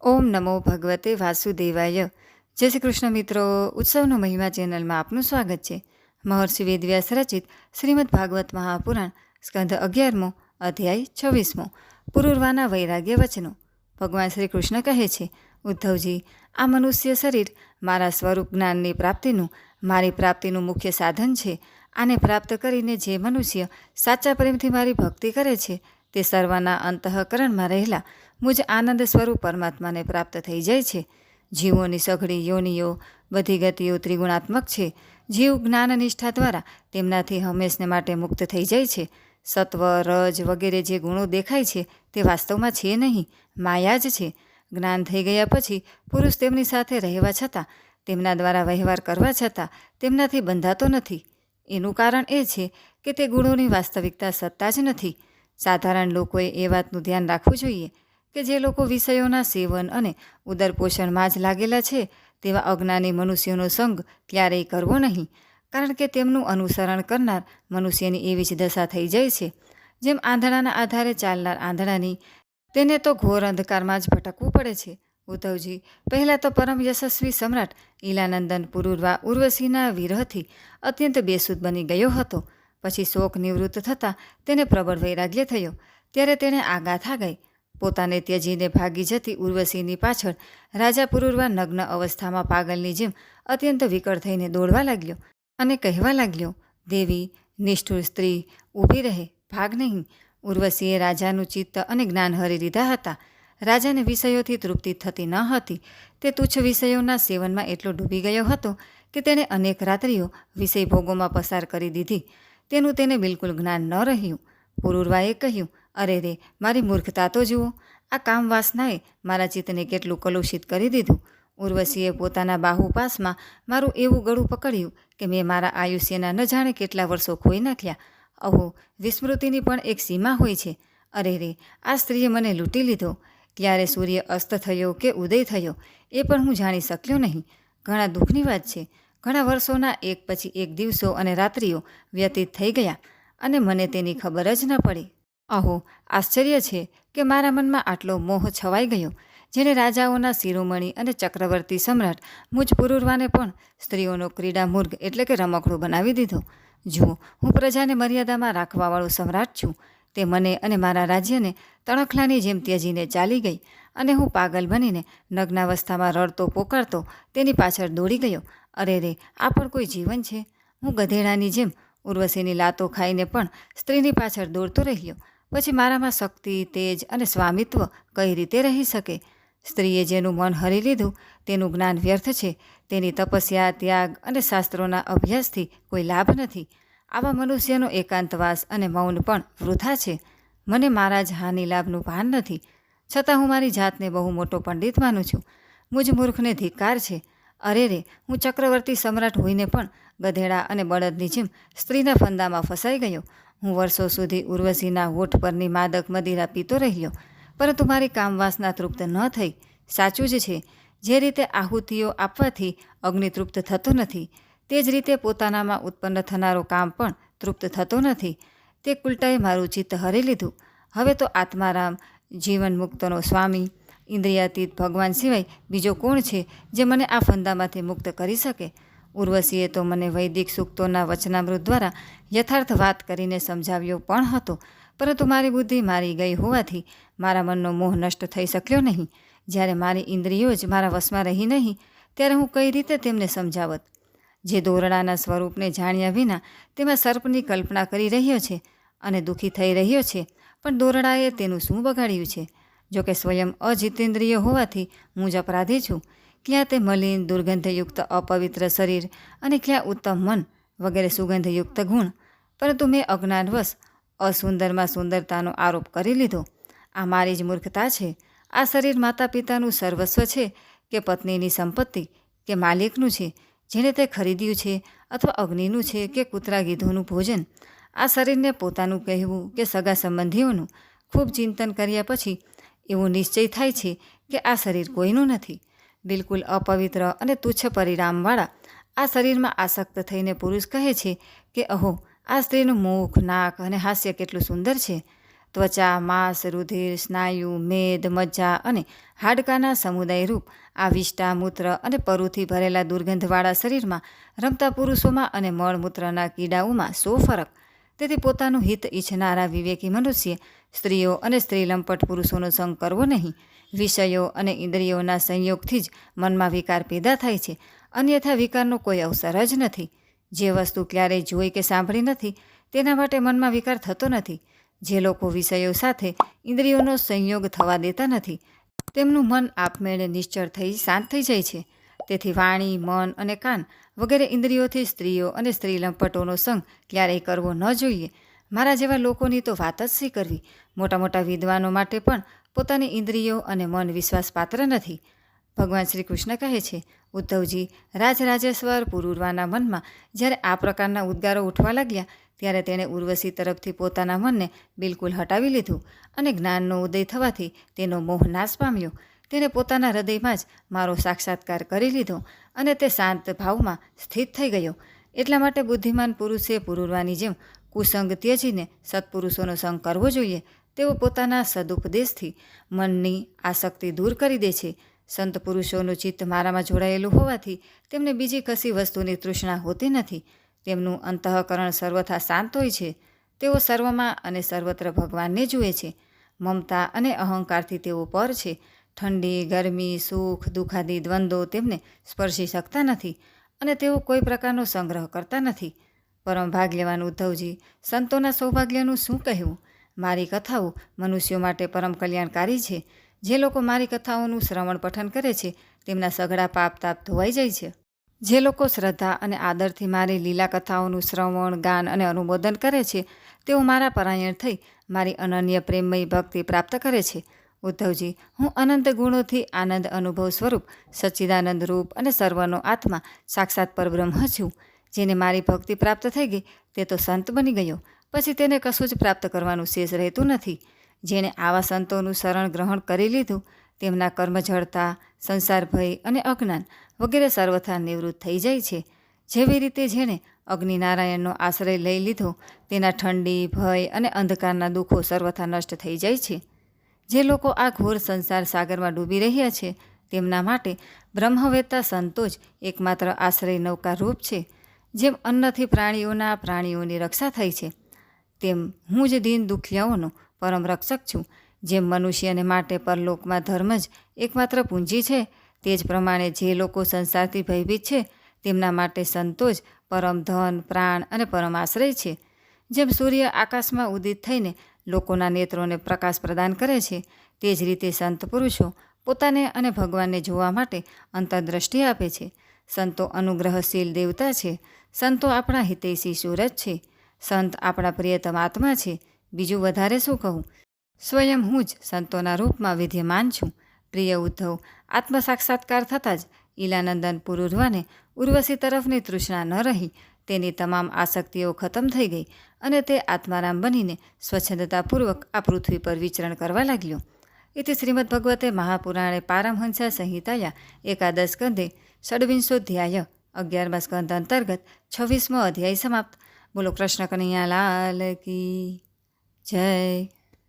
ઓમ નમો ભગવતે વાસુદેવાય. જય શ્રી કૃષ્ણ મિત્રો. ઉત્સવનો મહિમા ચેનલમાં આપનું સ્વાગત છે. મહર્ષિ વેદવ્યાસ રચિત શ્રીમદ ભાગવત મહાપુરાણ સ્કંધ અગિયારમો, અધ્યાય છવ્વીસમો, પુરુર્વાના વૈરાગ્ય વચનો. ભગવાન શ્રી કૃષ્ણ કહે છે, ઉદ્ધવજી, આ મનુષ્ય શરીર મારા સ્વરૂપ જ્ઞાનની પ્રાપ્તિનું, મારી પ્રાપ્તિનું મુખ્ય સાધન છે. આને પ્રાપ્ત કરીને જે મનુષ્ય સાચા પ્રેમથી મારી ભક્તિ કરે છે તે સર્વના અંતઃકરણમાં રહેલા મુજ આનંદ સ્વરૂપ પરમાત્માને પ્રાપ્ત થઈ જાય છે. જીવોની સઘળી યોનિઓ, બધી ગતિઓ ત્રિગુણાત્મક છે. જીવ જ્ઞાન નિષ્ઠા દ્વારા તેમનાથી હંમેશને માટે મુક્ત થઈ જાય છે. સત્વ, રજ વગેરે જે ગુણો દેખાય છે તે વાસ્તવમાં છે નહીં, માયા જ છે. જ્ઞાન થઈ ગયા પછી પુરુષ તેમની સાથે રહેવા છતાં, તેમના દ્વારા વહેવાર કરવા છતાં તેમનાથી બંધાતો નથી. એનું કારણ એ છે કે તે ગુણોની વાસ્તવિકતા સત્તા જ નથી. સાધારણ લોકોએ એ વાતનું ધ્યાન રાખવું જોઈએ કે જે લોકો વિષયોના સેવન અને ઉદરપોષણમાં જ લાગેલા છે, તેવા અજ્ઞાની મનુષ્યોનો સંગ ક્યારેય કરવો નહીં. કારણ કે તેમનું અનુસરણ કરનાર મનુષ્યની એવી જ દશા થઈ જાય છે. જેમ આંધળાના આધારે ચાલનાર આંધળાની, તેને તો ઘોર અંધકારમાં જ ભટકવું પડે છે. ઉદ્ધવજી, પહેલાં તો પરમ યશસ્વી સમ્રાટ ઈલાનંદન પુરુરવા ઉર્વશીના વિરહથી અત્યંત બેસુદ બની ગયો હતો. પછી શોક નિવૃત્ત થતાં તેને પ્રબળ વૈરાગ્ય થયો. ત્યારે તેણે આગાથા ગઈ. પોતાને ત્યજીને ભાગી જતી ઉર્વશીની પાછળ રાજા પુરુરવા નગ્ન અવસ્થામાં પાગલની જેમ અત્યંત વિકળ થઈને દોડવા લાગ્યો અને કહેવા લાગ્યો, દેવી, નિષ્ઠુર સ્ત્રી, ઊભી રહે, ભાગ નહીં. ઉર્વશીએ રાજાનું ચિત્ત અને જ્ઞાન હરી લીધા હતા. રાજાને વિષયોથી તૃપ્તિ થતી ન હતી. તે તુચ્છ વિષયોના સેવનમાં એટલો ડૂબી ગયો હતો કે તેણે અનેક રાત્રિઓ વિષય ભોગોમાં પસાર કરી દીધી. તેનું તેને બિલકુલ જ્ઞાન ન રહ્યું. પુરુરવાએ કહ્યું, અરે રે, મારી મૂર્ખતા તો જુઓ. આ કામ વાસનાએ મારા ચિત્તને કેટલું કલુષિત કરી દીધું. ઉર્વશીએ પોતાના બાહુપાસમાં મારું એવું ગળું પકડ્યું કે મેં મારા આયુષ્યના ન જાણે કેટલા વર્ષો ખોઈ નાખ્યા. અહો, વિસ્મૃતિની પણ એક સીમા હોય છે. અરે રે, આ સ્ત્રીએ મને લૂંટી લીધો. ક્યારે સૂર્ય અસ્ત થયો કે ઉદય થયો, એ પણ હું જાણી શક્યો નહીં. ઘણા દુઃખની વાત છે. ઘણા વર્ષોના એક પછી એક દિવસો અને રાત્રિઓ વ્યતીત થઈ ગયા અને મને તેની ખબર જ ન પડી. અહો આશ્ચર્ય છે કે મારા મનમાં આટલો મોહ છવાઈ ગયો, જેણે રાજાઓના શિરોમણી અને ચક્રવર્તી સમ્રાટ મુજ પુરુરવાને પણ સ્ત્રીઓનો ક્રીડા મુર્ગ એટલે કે રમકડું બનાવી દીધો. જુઓ, હું પ્રજાને મર્યાદામાં રાખવાવાળો સમ્રાટ છું. તે મને અને મારા રાજ્યને તણખલાની જેમ ત્યજીને ચાલી ગઈ અને હું પાગલ બનીને નગ્નાવસ્થામાં રડતો પોકારતો તેની પાછળ દોડી ગયો અરે રે, આ પણ કોઈ જીવન છે? હું ગધેડાની જેમ ઉર્વશીની લાતો ખાઈને પણ સ્ત્રીની પાછળ દોડતો રહ્યો. પછી મારામાં શક્તિ, તેજ અને સ્વામિત્વ કઈ રીતે રહી શકે? સ્ત્રીએ જેનું મન હરી લીધું, તેનું જ્ઞાન વ્યર્થ છે. તેની તપસ્યા, ત્યાગ અને શાસ્ત્રોના અભ્યાસથી કોઈ લાભ નથી. આવા મનુષ્યનો એકાંતવાસ અને મૌન પણ વૃથા છે. મને મારા જ હાનિ લાભનું ભાન નથી. છતાં હું મારી જાતને બહુ મોટો પંડિત માનું છું. મુજ મૂર્ખને ધિક્કાર છે. અરે રે, હું ચક્રવર્તી સમ્રાટ હોઈને પણ ગધેડા અને બળદની જેમ સ્ત્રીના ફંદામાં ફસાઈ ગયો. હું વર્ષો સુધી ઉર્વશીના હોઠ પરની માદક મદિરા પીતો રહ્યો. પરંતુ મારી કામવાસના તૃપ્ત ન થઈ. સાચું જ છે, જે રીતે આહુતિઓ આપવાથી અગ્નિ તૃપ્ત થતો નથી, તે જ રીતે પોતાનામાં ઉત્પન્ન થનારો કામ પણ તૃપ્ત થતો નથી. તે કુલટાએ મારું ચિત્ત હરી લીધું. હવે તો આત્મારામ જીવન મુક્તનો સ્વામી ઇન્દ્રિયાતીત ભગવાન સિવાય બીજો કોણ છે જે મને આ ફંદામાંથી મુક્ત કરી શકે? ઉર્વશીએ તો મને વૈદિક સૂક્તોના વચનામૃત દ્વારા યથાર્થ વાત કરીને સમજાવ્યો પણ હતો. પરંતુ મારી બુદ્ધિ મારી ગઈ હોવાથી મારા મનનો મોહ નષ્ટ થઈ શક્યો નહીં. જ્યારે મારી ઇન્દ્રિયો જ મારા વશમાં રહી નહીં, ત્યારે હું કઈ રીતે તેમને સમજાવત? જે દોરડાના સ્વરૂપને જાણ્યા વિના તેમાં સર્પની કલ્પના કરી રહ્યો છે અને દુઃખી થઈ રહ્યો છે, પણ દોરડાએ તેનું શું બગાડ્યું છે? જોકે સ્વયં અજિતેન્દ્રિય હોવાથી હું જ અપરાધી છું. ક્યાં તે મલિન, દુર્ગંધયુક્ત, અપવિત્ર શરીર અને ક્યાં ઉત્તમ મન વગેરે સુગંધયુક્ત ગુણ. પરંતુ મેં અજ્ઞાનવશ, અસુંદરમાં સુંદરતાનો આરોપ કરી લીધો. આ મારી જ મૂર્ખતા છે. આ શરીર માતા પિતાનું સર્વસ્વ છે કે પત્નીની સંપત્તિ કે માલિકનું છે, જેણે તે ખરીદ્યું છે અથવા અગ્નિનું છે કે કૂતરા ગીધોનું ભોજન. આ શરીરને પોતાનું કહેવું કે સગા સંબંધીઓનું ખૂબ ચિંતન કર્યા પછી એવો નિશ્ચય થાય છે કે આ શરીર કોઈનું નથી. બિલકુલ અપવિત્ર અને તુચ્છ પરિણામવાળા આ શરીરમાં આસક્ત થઈને પુરુષ કહે છે કે અહો આ સ્ત્રીનું મુખ, નાક અને હાસ્ય કેટલું સુંદર છે. ત્વચા, માંસ, રુધિર, સ્નાયુ, મેદ, મજ્જા અને હાડકાના સમુદાય રૂપ આ વિષ્ટા મૂત્ર અને પરુથી ભરેલા દુર્ગંધવાળા શરીરમાં રમતા પુરુષોમાં અને મળમૂત્રના કીડાઓમાં સો ફરક તેથી પોતાનું હિત ઈચ્છનારા વિવેકી મનુષ્ય સ્ત્રીઓ અને સ્ત્રી લંપટ પુરુષોનો સંગ કરવો નહીં. વિષયો અને ઇન્દ્રિયોના સંયોગથી જ મનમાં વિકાર પેદા થાય છે. અન્યથા વિકારનો કોઈ અવસર જ નથી. જે વસ્તુ ક્યારેય જોઈ કે સાંભળી નથી, તેના માટે મનમાં વિકાર થતો નથી. જે લોકો વિષયો સાથે ઇન્દ્રિયોનો સંયોગ થવા દેતા નથી, તેમનું મન આપમેળે નિશ્ચળ થઈ, શાંત થઈ જાય છે. તેથી વાણી, મન અને કાન વગેરે ઇન્દ્રિયોથી સ્ત્રીઓ અને સ્ત્રી લંપટોનો સંગ ક્યારેય કરવો ન જોઈએ. મારા જેવા લોકોની તો વાત જ શી કરવી મોટા મોટા વિદ્વાનો માટે પણ પોતાની ઇન્દ્રિયો અને મન વિશ્વાસપાત્ર નથી. ભગવાન શ્રી કૃષ્ણ કહે છે, ઉદ્ધવજી, રાજરાજેશ્વર પુરુરવાના મનમાં જ્યારે આ પ્રકારના ઉદ્ગારો ઉઠવા લાગ્યા ત્યારે તેણે ઉર્વશી તરફથી પોતાના મનને બિલકુલ હટાવી લીધું અને જ્ઞાનનો ઉદય થવાથી તેનો મોહ નાશ પામ્યો. તેણે પોતાના હૃદયમાં જ મારો સાક્ષાત્કાર કરી લીધો અને તે શાંત ભાવમાં સ્થિત થઈ ગયો. એટલા માટે બુદ્ધિમાન પુરુષે પુરુરવાની જેમ કુસંગ ત્યજીને સત્પુરુષોનો સંગ કરવો જોઈએ. તેઓ પોતાના સદુપદેશથી મનની આસક્તિ દૂર કરી દે છે. સંત પુરુષોનું ચિત્ત મારામાં જોડાયેલું હોવાથી તેમને બીજી કશી વસ્તુની તૃષ્ણા હોતી નથી. તેમનું અંતઃકરણ સર્વથા શાંત હોય છે. તેઓ સર્વમાં અને સર્વત્ર ભગવાનને જુએ છે. મમતા અને અહંકારથી તેઓ પર છે. ઠંડી, ગરમી, સુખ, દુઃખાદી, દ્વંદ્વો તેમને સ્પર્શી શકતા નથી અને તેઓ કોઈ પ્રકારનો સંગ્રહ કરતા નથી. પરમ ભાગ્યવાન ઉદ્ધવજી, સંતોના સૌભાગ્યનું શું કહેવું? મારી કથાઓ મનુષ્યો માટે પરમ કલ્યાણકારી છે. જે લોકો મારી કથાઓનું શ્રવણ પઠન કરે છે, તેમના સઘળા પાપ તાપ ધોવાઈ જાય છે. જે લોકો શ્રદ્ધા અને આદરથી મારી લીલા કથાઓનું શ્રવણ, ગાન અને અનુમોદન કરે છે, તેઓ મારા પરાયણ થઈ મારી અનન્ય પ્રેમમય ભક્તિ પ્રાપ્ત કરે છે. ઉદ્ધવજી, હું અનંત ગુણોથી આનંદ અનુભવ સ્વરૂપ, સચ્ચિદાનંદ રૂપ અને સર્વનો આત્મા સાક્ષાત પરબ્રહ્મ છું. જેને મારી ભક્તિ પ્રાપ્ત થઈ ગઈ, તે તો સંત બની ગયો. પછી તેને કશું જ પ્રાપ્ત કરવાનું શેષ રહેતું નથી. જેણે આવા સંતોનું શરણ ગ્રહણ કરી લીધું, તેમના કર્મ જડતા, સંસાર ભય અને અજ્ઞાન વગેરે સર્વથા નિવૃત્ત થઈ જાય છે. જેવી રીતે જેણે અગ્નિનારાયણનો આશ્રય લઈ લીધો, તેના ઠંડી, ભય અને અંધકારના દુઃખો સર્વથા નષ્ટ થઈ જાય છે. જે લોકો આ ઘોર સંસાર સાગરમાં ડૂબી રહ્યા છે, તેમના માટે બ્રહ્મવેત્તા સંતો જ એકમાત્ર આશ્રય નૌકા રૂપ છે, જેમ અન્નથી પ્રાણીઓના પ્રાણીઓની રક્ષા થઈ છે. તેમ હું જ દીન દુખિયાઓનો પરમ રક્ષક છું, જેમ મનુષ્યને માટે પરલોકમાં ધર્મ જ એકમાત્ર પૂંજી છે. તે જ પ્રમાણે જે લોકો સંસારથી ભયભીત છે, તેમના માટે સંતો જ પરમ ધન, પ્રાણ અને પરમ આશ્રય છે. જેમ સૂર્ય આકાશમાં ઉદિત થઈને લોકોના નેત્રોને પ્રકાશ પ્રદાન કરે છે, તે જ રીતે સંત પુરુષો પોતાને અને ભગવાનને જોવા માટે અંતરદ્રષ્ટિ આપે છે. સંતો અનુગ્રહશીલ દેવતા છે. સંતો આપણા હિતૈષી સૂરજ છે. સંત આપણા પ્રિયતમ આત્મા છે. બીજું વધારે શું કહું? સ્વયં હું જ સંતોના રૂપમાં વિદ્યમાન છું. પ્રિય ઉદ્ધવ આત્મ સાક્ષાત્કાર થતાં જ ઈલાનંદન પુરુરવાને ઉર્વશી તરફની તૃષ્ણા ન રહી. તેની તમામ આસક્તિઓ ખતમ થઈ ગઈ અને તે આત્મારામ બનીને સ્વચ્છંદતાપૂર્વક આ પૃથ્વી પર વિચરણ કરવા લાગ્યો. ઇતિ શ્રીમદ ભગવતે મહાપુરાણે પારમહંસા સંહિતાયા એકાદશ સ્કંધે ષડવિંશોધ્યાય અગિયારમા સ્કંધ અંતર્ગત છવ્વીસમો અધ્યાય સમાપ્ત. બોલો કૃષ્ણ કનૈયા લાલ કી જય.